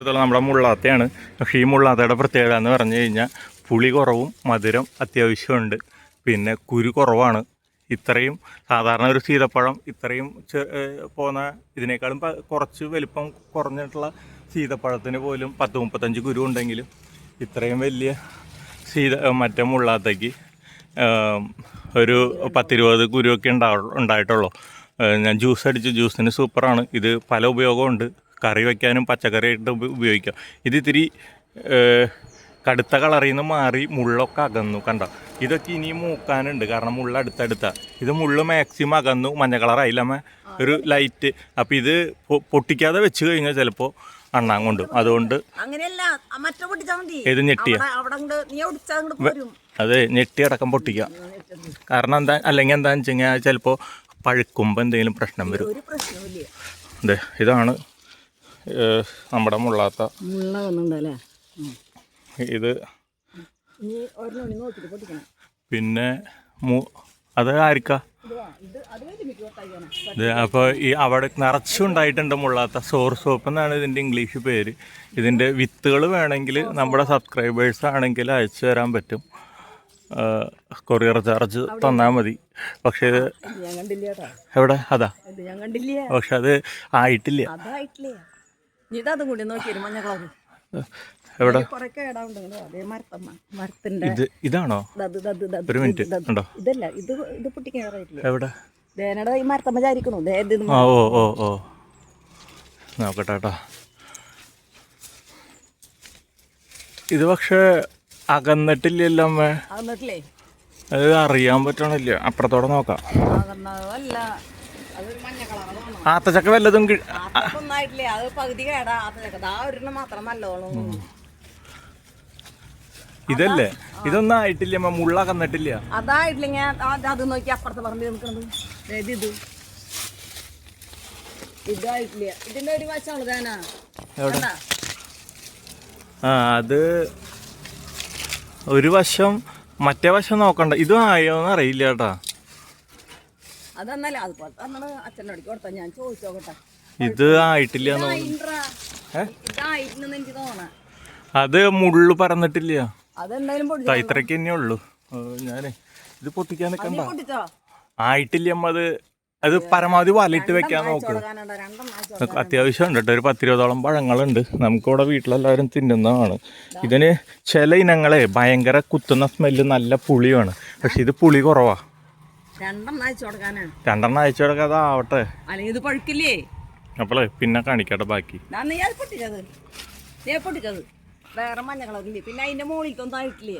നമ്മുടെ മുള്ളാത്തയാണ്. പക്ഷേ ഈ മുള്ളാത്തയുടെ പ്രത്യേകത എന്ന് പറഞ്ഞു കഴിഞ്ഞാൽ പുളി കുറവും മധുരം അത്യാവശ്യമുണ്ട്. പിന്നെ കുരു കുറവാണ്. ഇത്രയും സാധാരണ ഒരു സീതപ്പഴം ഇത്രയും പോകുന്ന ഇതിനേക്കാളും കുറച്ച് വലിപ്പം കുറഞ്ഞിട്ടുള്ള സീതപ്പഴത്തിന് പോലും പത്ത് മുപ്പത്തഞ്ച് കുരു ഉണ്ടെങ്കിലും ഇത്രയും വലിയ സീത മറ്റേ മുള്ളാത്തയ്ക്ക് ഒരു പത്തിരുപത് കുരുവൊക്കെ ഉണ്ടാ ഉണ്ടായിട്ടുള്ളൂ. ഞാൻ ജ്യൂസ് അടിച്ച്. ജ്യൂസിന് സൂപ്പറാണ്. ഇത് പല ഉപയോഗമുണ്ട്. കറി വയ്ക്കാനും പച്ചക്കറി ഇട്ട് ഉപയോഗിക്കാം. ഇത് ഇത്തിരി കടുത്ത കളറിൽ നിന്ന് മാറി മുള്ളൊക്കെ അകന്നു കണ്ടോ? ഇതൊക്കെ ഇനിയും മൂക്കാനുണ്ട് കാരണം മുള്ള അടുത്തടുത്ത. ഇത് മുള്ള് മാക്സിമം അകന്നു മഞ്ഞ കളറായില്ലമ്മ ഒരു ലൈറ്റ് അപ്പം ഇത് പൊട്ടിക്കാതെ വെച്ച് കഴിഞ്ഞാൽ ചിലപ്പോൾ അണ്ണാൻ കൊണ്ടും. അതുകൊണ്ട് ഏത് ഞെട്ടിയ? അത് ഞെട്ടി അടക്കം പൊട്ടിക്കാം. കാരണം എന്താ അല്ലെങ്കിൽ എന്താണെന്ന് വെച്ച് കഴിഞ്ഞാൽ ചിലപ്പോൾ പഴുക്കുമ്പോൾ എന്തെങ്കിലും പ്രശ്നം വരും. അതെ ഇതാണ് നമ്മുടെ മുള്ളാത്ത. മുള്ള വന്നിട്ടുണ്ടല്ലേ ഇത് പിന്നെ അത് ഇത് അപ്പോൾ ഈ അവിടെ നിറച്ചുണ്ടായിട്ടുണ്ട് മുള്ളാത്ത. സോർ സോപ്പ് എന്നാണ് ഇതിന്റെ ഇംഗ്ലീഷ് പേര്. ഇതിന്റെ വിത്തുകൾ വേണമെങ്കിൽ നമ്മുടെ സബ്സ്ക്രൈബേഴ്സ് ആണെങ്കിൽ അയച്ചു തരാൻ പറ്റും. കൊറിയർ ചാർജ് തന്നാൽ മതി. പക്ഷേ എവിടെ? അതാ. പക്ഷെ അത് ആയിട്ടില്ല. അതായിട്ടില്ലേ നീ ഇതതും കൂടി നോക്കിയൊരു മഞ്ഞ കളറ്. എവിടെ? ഇത് ഇതാണോ? ഒരു മിനിറ്റ് ഉണ്ടോ ഇതല്ല ഇത് ഇത് പൊട്ടിക്കാറായിട്ടില്ല എവിടെ? ഈ മരത്തമ്മ ചാരിക്കണു? ദേ ഇത് ഓ ഓ ഓ. നോക്കട്ടെ കേട്ടോ. ഇത് പക്ഷേ അകന്നിട്ടില്ലല്ലോ അമ്മേ. എന്നിട്ടില്ലേ അത് അറിയാൻ പറ്റണില്ല. അപ്പുറത്തോടെ നോക്കാം. ആത്തച്ചക്ക വല്ലതും ഒന്നായിട്ടില്ലേ? അത് പകുതി കേടാ. ആ ഒരെണ്ണം മാത്രം നല്ലോണം. ഇതല്ലേ? ഇതൊന്നും ആയിട്ടില്ല മുള്ള കന്നിട്ടില്ല. അതായിട്ടില്ല അത് നോക്കി അപ്പുറത്തെ പറമ്പിൽ നിൽക്കണത്. അതായത് ഇത് ഇതായിട്ടില്ല? ഇതിന്റെ ഒരു ആ അത് ഒരു വശം മറ്റേ വശം നോക്കണ്ട. ഇതും ആയോന്ന് അറിയില്ല കേട്ടാ. അതന്നല്ല അതുപോലെ നമ്മുടെ അടുക്ക് കൊടുത്താ? ഞാൻ ചോദിച്ചോട്ടെ ഇത് ആയിട്ടില്ല എനിക്ക് തോന്നണ. അത് മുള്ളു പറന്നിട്ടില്ല. അതെന്തായാലും ദാ തന്നെ ഉള്ളു. ഞാൻ ഇത് പൊട്ടിക്കാൻ നിൽക്കണ്ട പൊട്ടിച്ചോ? ആയിട്ടില്ല അമ്മ അത് അത് പരമാവധി വലയിട്ട് വെക്കാൻ നോക്ക്. അത്യാവശ്യം ഉണ്ട് കേട്ടോ ഒരു പത്തിരുപതോളം പഴങ്ങളുണ്ട്. നമുക്കിവിടെ വീട്ടിലെല്ലാവരും തിന്നുന്നതാണ്. ഇതിന് ചില ഇനങ്ങളെ ഭയങ്കര കുത്തുന്ന സ്മെല്ല് നല്ല പുളിയാണ്. പക്ഷെ ഇത് പുളി കുറവാ. രണ്ടെണ്ണം അയച്ചു കൊടുക്കാനാണ് രണ്ടെണ്ണം അയച്ചു കൊടുക്കാതെ ആവട്ടെ അല്ലെങ്കിൽ ഇത് പഴുക്കില്ലേ? അപ്പോളെ പിന്നെ കാണിക്കട്ടെ ബാക്കി. ഞാൻ പൊട്ടിച്ചത് നീ പൊട്ടിച്ചത് വേറെ മഞ്ഞ കളറില്ലേ പിന്നെ അതിന്റെ മുകളിലൊന്നും ആയിട്ടില്ലേ?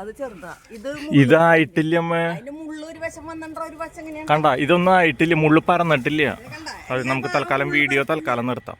അത് ചെറുതാ. ഇത് ഇതായിട്ടില്ല ഒരു വശം ഒരു വശം കണ്ട ഇതൊന്നും ആയിട്ടില്ല? മുള്ളു പറന്നിട്ടില്ല. അത് നമുക്ക് തൽക്കാലം വീഡിയോ തൽക്കാലം നിർത്താം.